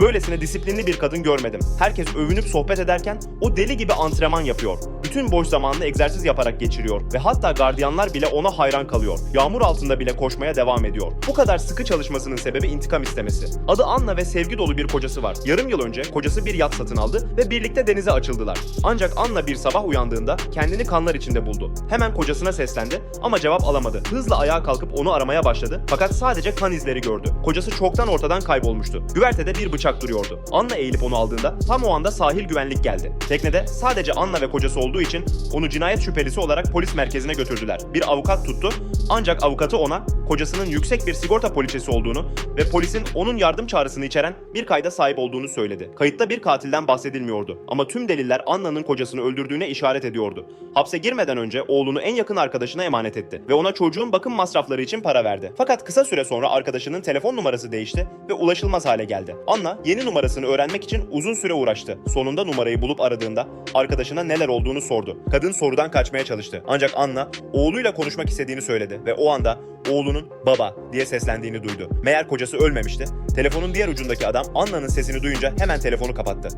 Böylesine disiplinli bir kadın görmedim. Herkes övünüp sohbet ederken o deli gibi antrenman yapıyor. Bütün boş zamanını egzersiz yaparak geçiriyor ve hatta gardiyanlar bile ona hayran kalıyor. Yağmur altında bile koşmaya devam ediyor. Bu kadar sıkı çalışmasının sebebi intikam istemesi. Adı Anna ve sevgi dolu bir kocası var. Yarım yıl önce kocası bir yat satın aldı ve birlikte denize açıldılar. Ancak Anna bir sabah uyandığında kendini kanlar içinde buldu. Hemen kocasına seslendi ama cevap alamadı. Hızla ayağa kalkıp onu aramaya başladı fakat sadece kan izleri gördü. Kocası çoktan ortadan kaybolmuştu. Güvertede bir bıçak duruyordu. Anna eğilip onu aldığında tam o anda sahil güvenlik geldi. Teknede sadece Anna ve kocası olduğu için onu cinayet şüphelisi olarak polis merkezine götürdüler. Bir avukat tuttu ancak avukatı ona kocasının yüksek bir sigorta poliçesi olduğunu ve polisin onun yardım çağrısını içeren bir kayda sahip olduğunu söyledi. Kayıtta bir katilden bahsedilmiyordu ama tüm deliller Anna'nın kocasını öldürdüğüne işaret ediyordu. Hapse girmeden önce oğlunu en yakın arkadaşına emanet etti ve ona çocuğun bakım masrafları için para verdi. Fakat kısa süre sonra arkadaşının telefon numarası değişti ve ulaşılmaz hale geldi. Anna yeni numarasını öğrenmek için uzun süre uğraştı. Sonunda numarayı bulup aradığında arkadaşına neler olduğunu sordu. Kadın sorudan kaçmaya çalıştı. Ancak Anna oğluyla konuşmak istediğini söyledi ve o anda oğlunun baba diye seslendiğini duydu. Meğer kocası ölmemişti. Telefonun diğer ucundaki adam Anna'nın sesini duyunca hemen telefonu kapattı.